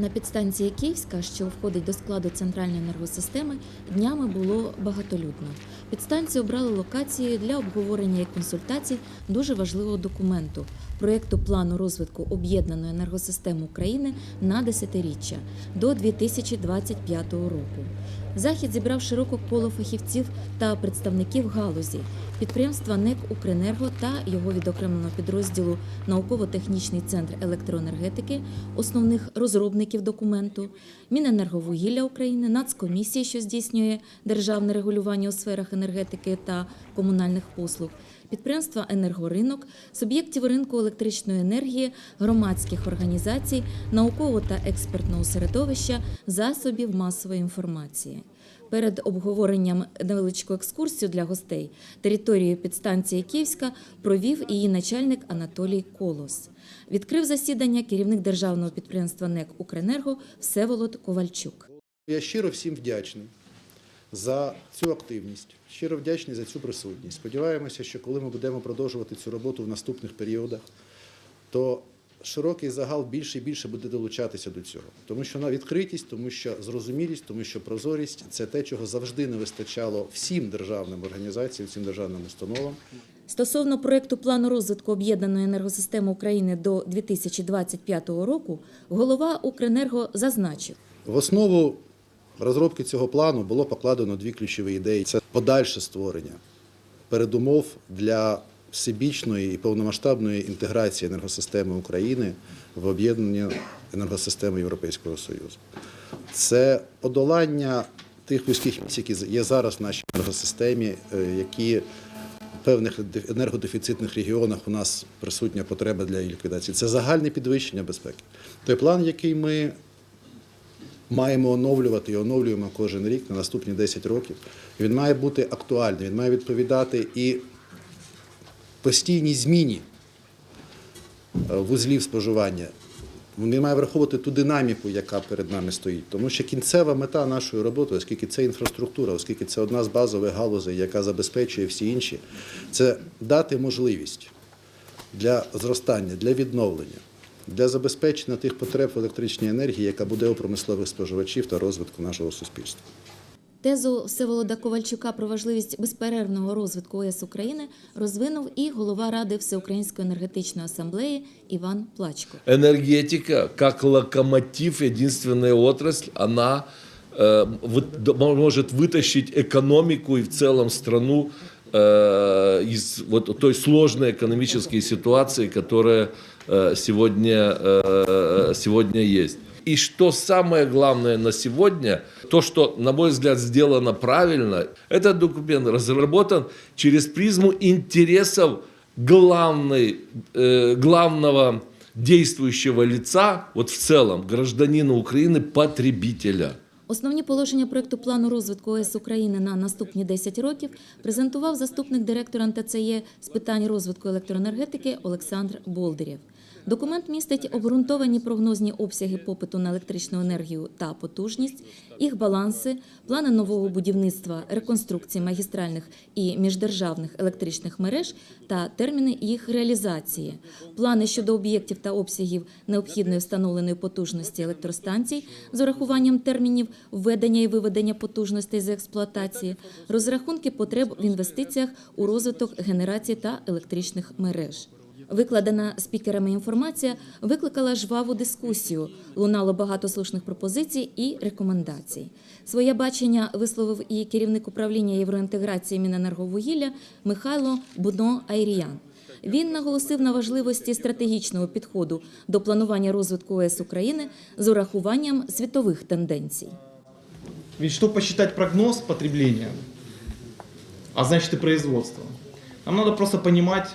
На підстанції Київська, що входить до складу центральної енергосистеми, днями було багатолюдно. Підстанцію обрали локацією для обговорення і консультацій дуже важливого документу проєкту плану розвитку об'єднаної енергосистеми України на десятиріччя до 2025 року. Захід зібрав широке коло фахівців та представників галузі, підприємства НЕК Укренерго та його відокремленого підрозділу Науково-технічний центр електроенергетики, основних розробників документу, Міненерговугілля України, Нацкомісії, що здійснює державне регулювання у сферах енергетики та комунальних послуг, підприємства Енергоринок, суб'єктів ринку електричної енергії, громадських організацій, наукового та експертного середовища, засобів масової інформації. Перед обговоренням невеличку екскурсію для гостей територією підстанції Київська провів її начальник Анатолій Колос. Відкрив засідання керівник державного підприємства НЕК Укренерго Всеволод Ковальчук. Я щиро всім вдячний за цю активність, щиро вдячний за цю присутність. Сподіваємося, що коли ми будемо продовжувати цю роботу в наступних періодах, то широкий загал більше і більше буде долучатися до цього. Тому що на відкритість, тому що зрозумілість, тому що прозорість це те, чого завжди не вистачало всім державним організаціям, всім державним установам. Стосовно проекту плану розвитку об'єднаної енергосистеми України до 2025 року, голова Укренерго зазначив. В основу розробки цього плану було покладено дві ключові ідеї: це подальше створення передумов для всебічної і повномасштабної інтеграції енергосистеми України в об'єднані енергосистеми Європейського Союзу. Це подолання тих вузьких місць, які є зараз в нашій енергосистемі, е, які в певних енергодефіцитних регіонах у нас присутня потреба для ліквідації. Це загальне підвищення безпеки. Той план, який ми маємо оновлювати і оновлюємо кожен рік на наступні 10 років. Він має бути актуальним, він має відповідати і постійній зміні е, вузлів споживання. Він має враховувати ту динаміку, яка перед нами стоїть. Тому що кінцева мета нашої роботи, оскільки це інфраструктура, оскільки це одна з базових галузей, яка забезпечує всі інші, це дати можливість для зростання, для відновлення, для забезпечення тих потреб в електричній енергії, яка буде у промислових споживачів та розвитку нашого суспільства. Тезу Всеволода Ковальчука про важливість безперервного розвитку ОС України розвинув і голова Ради Всеукраїнської енергетичної асамблеї Іван Плачко. Энергетика, как локомотив, единственная отрасль, она э, вы- д- может вытащить экономику и в целом страну э, из вот той сложной экономической ситуации, которая э, сегодня, э, сегодня есть. И что самое главное на сегодня, то, что, на мой взгляд, сделано правильно, этот документ разработан через призму интересов главной, э, главного действующего лица, вот в целом, гражданина Украины, потребителя. Основні положення проекту плану розвитку ОС України на наступні 10 років презентував заступник директора НТЦЄ з питань розвитку електроенергетики Олександр Болдирєв. Документ містить обґрунтовані прогнозні обсяги попиту на електричну енергію та потужність, їх баланси, плани нового будівництва, реконструкції магістральних і міждержавних електричних мереж та терміни їх реалізації, плани щодо об'єктів та обсягів необхідної встановленої потужності електростанцій з урахуванням термінів введення і виведення потужностей з експлуатації, розрахунки потреб в інвестиціях у розвиток генерації та електричних мереж. Викладена спікерами інформація викликала жваву дискусію. Лунало багато слушних пропозицій і рекомендацій. Своє бачення висловив і керівник управління євроінтеграції Міненерговугілля Михайло Будно Айріян. Він наголосив на важливості стратегічного підходу до планування розвитку ОС України з урахуванням світових тенденцій. Ведь что посчитать прогноз потребления, а значит и производство, нам надо просто понимать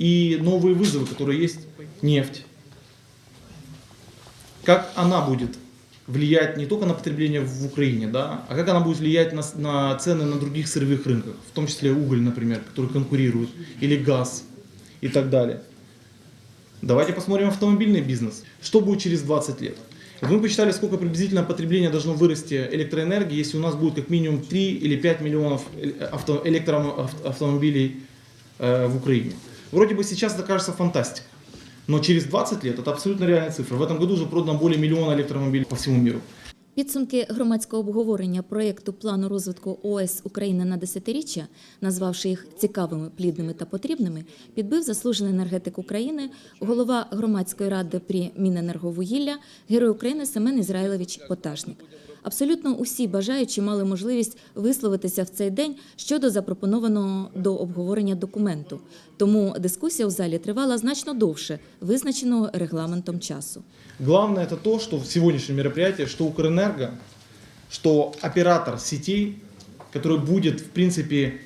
и новые вызовы, которые есть нефть. Как она будет влиять не только на потребление в Украине, да, а как она будет влиять на, на цены на других сырьевых рынках, в том числе уголь, например, который конкурирует, или газ и так далее. Давайте посмотрим автомобильный бизнес. Что будет через 20 лет? Мы посчитали, сколько приблизительно потребление должно вырасти электроэнергии, если у нас будет как минимум 3 или 5 миллионов э, авто- электроавтомобилей э, в Украине. Вроде бы сейчас это кажется фантастикой. Но через 20 лет это абсолютно реальная цифра. В этом году уже продано более миллиона электромобилей по всему миру. Підсумки громадського обговорення проєкту плану розвитку ОС України на десятиріччя, назвавши їх цікавими, плідними та потрібними, підбив заслужений енергетик України, голова громадської ради при Міненерговугілля, герой України Семен Ізраїлович Поташник. Абсолютно усі бажаючі мали можливість висловитися в цей день щодо запропонованого до обговорення документу. Тому дискусія у залі тривала значно довше визначеного регламентом часу. Главное это то, что в сегодняшнем мероприятии, что Укрэнерго, что оператор сетей, который будет, в принципе,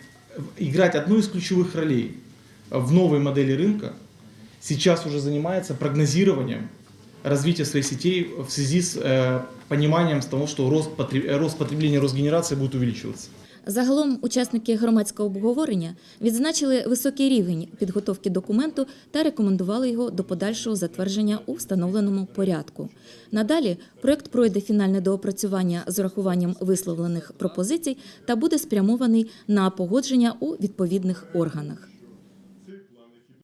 играть одну из ключевых ролей в новой модели рынка, сейчас уже занимается прогнозированием развития своих сетей в связи с э, пониманием того, что рост, потреб- рост потребления, рост генерации будет увеличиваться. Загалом учасники громадського обговорення відзначили високий рівень підготовки документу та рекомендували його до подальшого затвердження у встановленому порядку. Надалі проект пройде фінальне доопрацювання з урахуванням висловлених пропозицій та буде спрямований на погодження у відповідних органах.